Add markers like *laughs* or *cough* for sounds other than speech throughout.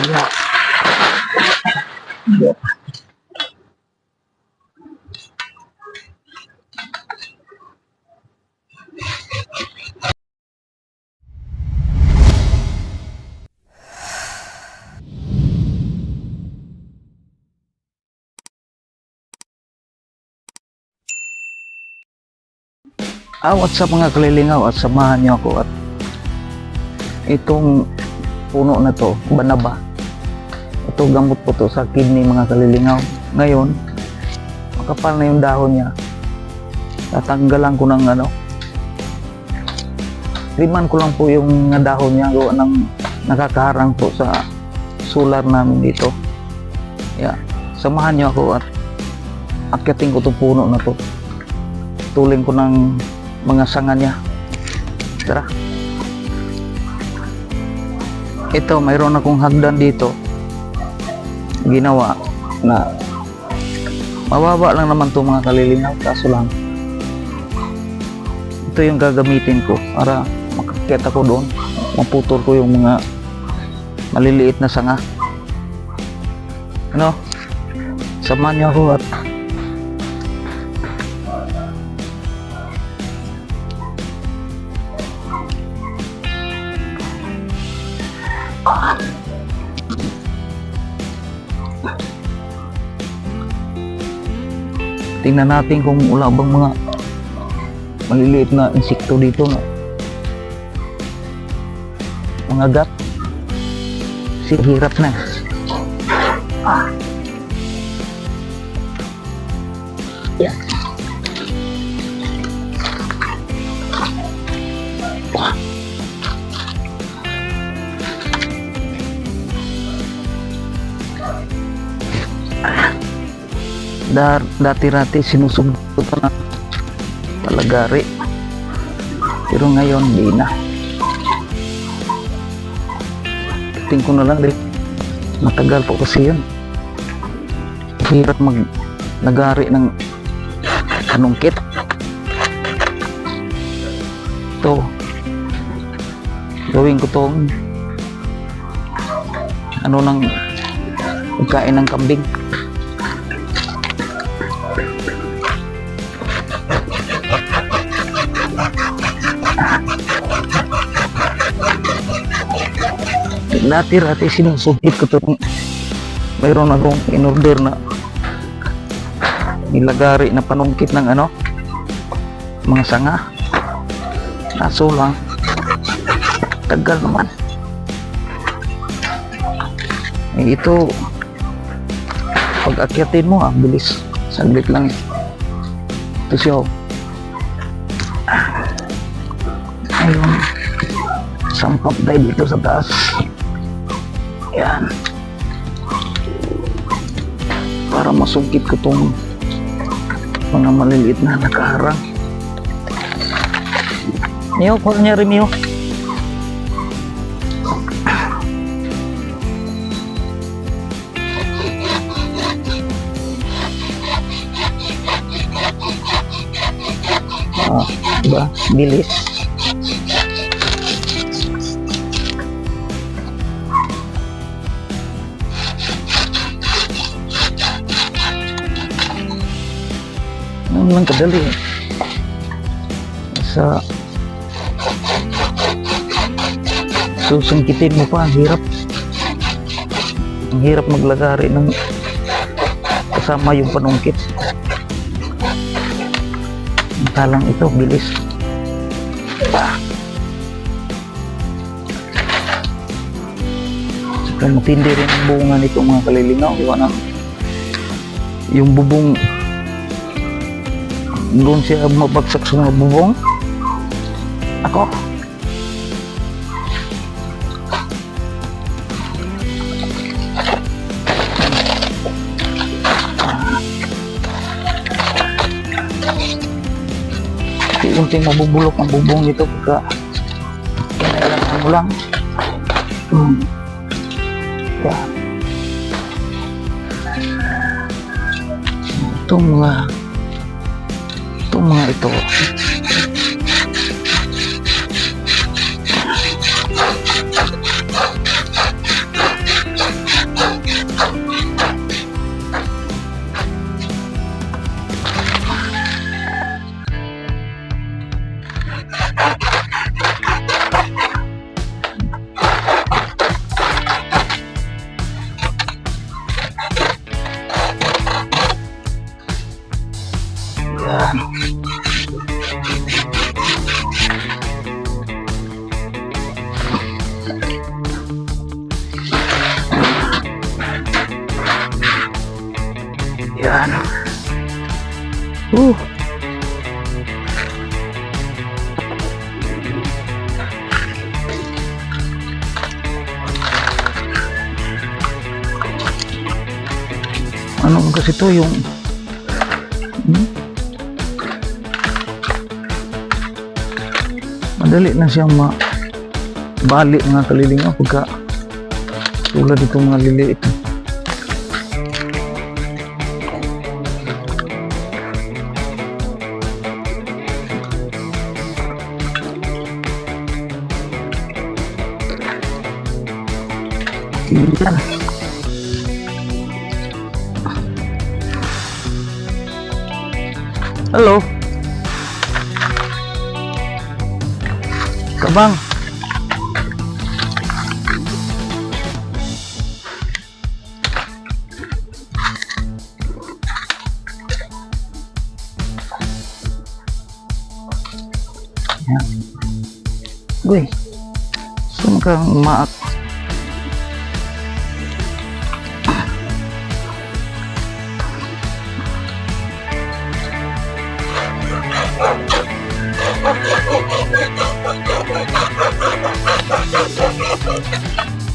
Yeah. Ah, what's up mga kalilingaw at samahan niyo ako at itong puno na to, banaba. Ito gamot po to sa kidney mga kalilingaw. Ngayon, makapal na yung dahon niya. Tatanggalan ko ng ano, liman ko lang po yung dahon niya gawa ng nakakaharang po sa solar namin dito. Yeah. Samahan niyo ako at akyatin ko itong puno na to. Tuling ko ng mga sanga niya. Tara. Ito, mayroon akong hagdan dito. Ginawa na mababa lang naman to mga kalilinaw. Kaso lang, ito yung gagamitin ko para makakyat ako doon. Maputol ko yung mga maliliit na sanga. Ano? Samahan niyo ako at Tingnan natin kung wala bang mga maliliit na insekto dito na mga gat. Si hirap na. Ah. Yeah. Wah. Dar, dati-rati sinusubok ko na talagari. Pero ngayon, di na. Tingin ko na lang din. Matagal po kasi yun. Hirap mag nagari ng kanungkit. Ito. Gawin ko tong ano nang pagkain ng kambing. Dati-rati sinusubit ko to. Mayroon akong in-order na nilagari na panungkit ng ano mga sanga. Kaso lang. Tagal naman. Eh, ito pag akyatin mo ah bilis. Saglit lang eh. ito siya oh. ayun. Sampap tayo dito sa taas yan. Para masungkit ko tong mga maliliit na nakaharang. Mio, kung nangyari Mio? Ah, diba? Bilis. Ano lang kadali. Sa susungkitin mo pa, ang hirap. Ang hirap maglagari ng kasama yung panungkit. Talang ito, bilis. Saka matindi rin ang bunga nito mga kalilingaw. Iwan na. Yung bubong doon siya mabagsak sa mga bubong. Ako. Unting mabubulok ang bubong nito pagka kinailangan mo lang. Hmm. Yan. Itong mga itong mga ito Yan. Ano kasi to yung Hmm? Madali na siyang ma bali mga kalilingaw pagka tulad itong mga liliit. Yan. Hello. Kabang. Yan. Uy. Saan kang maak?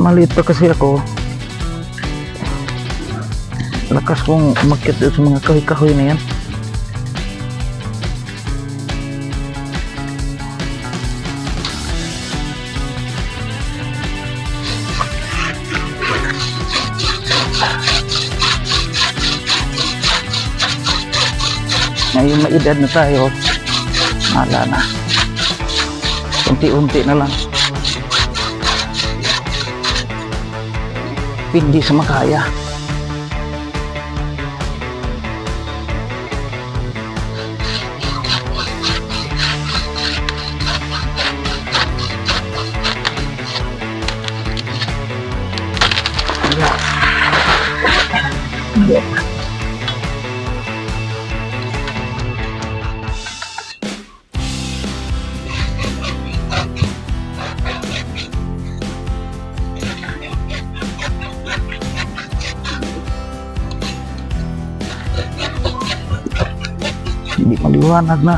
Maliit pa kasi ako. Lakas kong doon sa mga kahoy-kahoy na yan. Ngayon may edad na tayo. Wala na. Unti-unti na lang. Hindi sa makaya. Hindi maliwanag na.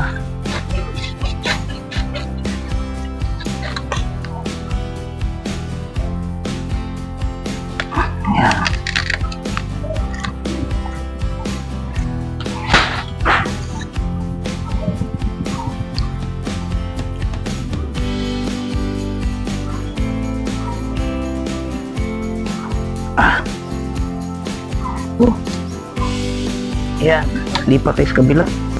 Yan. Ah. Oh. Yan. Lipat sa kabila.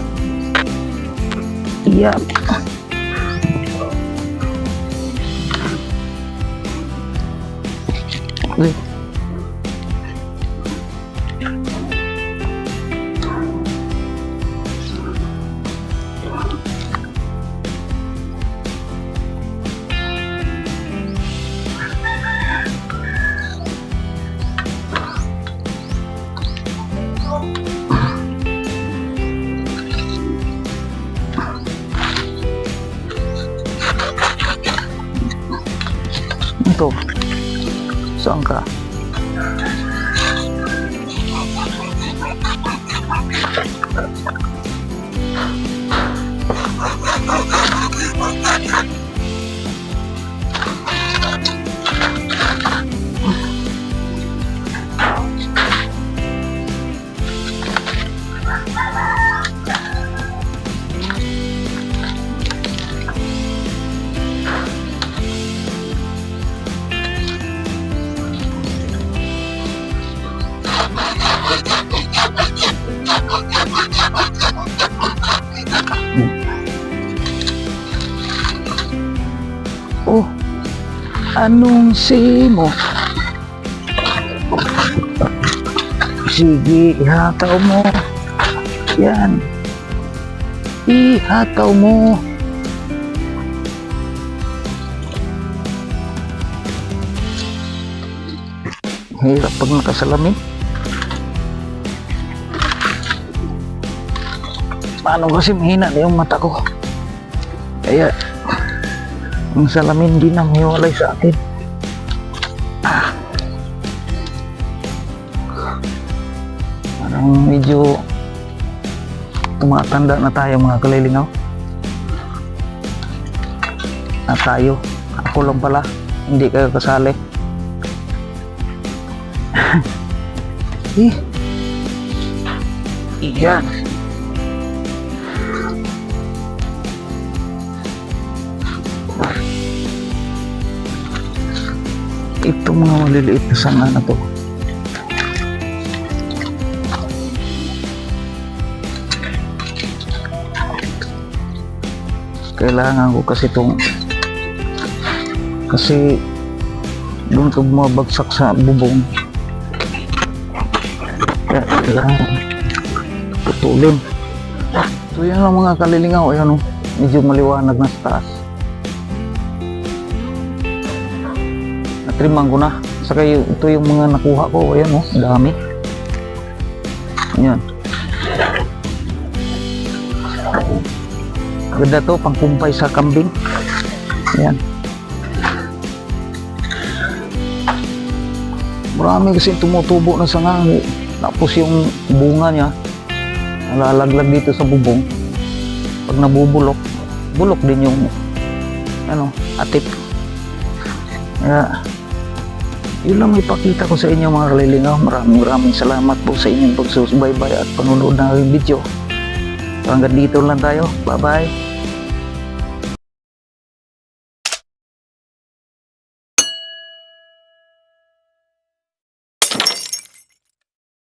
Yep. Saan ka? Anong si mo? Sige, ihataw mo. Yan. Ihataw mo. Hirap pag nakasalamin. Paano kasi mahina na yung mata ko. Kaya, ang salamin din ang hiwalay sa akin. Ah. Parang medyo tumatanda na tayo mga kalilingaw. At tayo, ako lang pala, hindi kayo kasali. *laughs* eh, Iyan. Ito mga maliliit na sanga na to. Kailangan ko kasi itong kasi doon ko bumabagsak sa bubong. Kaya kailangan putulin. So yan ang mga kalilingaw. Ayan o. Medyo maliwanag na sa taas. Natriman ko na. Saka ito yung mga nakuha ko. Ayan o. Dami. Ayan. Ganda to. Pangkumpay sa kambing. Ayan. Marami kasi tumutubo na sanga. Tapos yung bunga niya, nalalaglag dito sa bubong. Pag nabubulok, bulok din yung ano, atip. Kaya, yun lang may pakita ko sa inyo mga kalilingaw. Maraming maraming salamat po sa inyong pagsusubaybay at panonood ng aking video. Hanggang dito lang tayo. Bye-bye.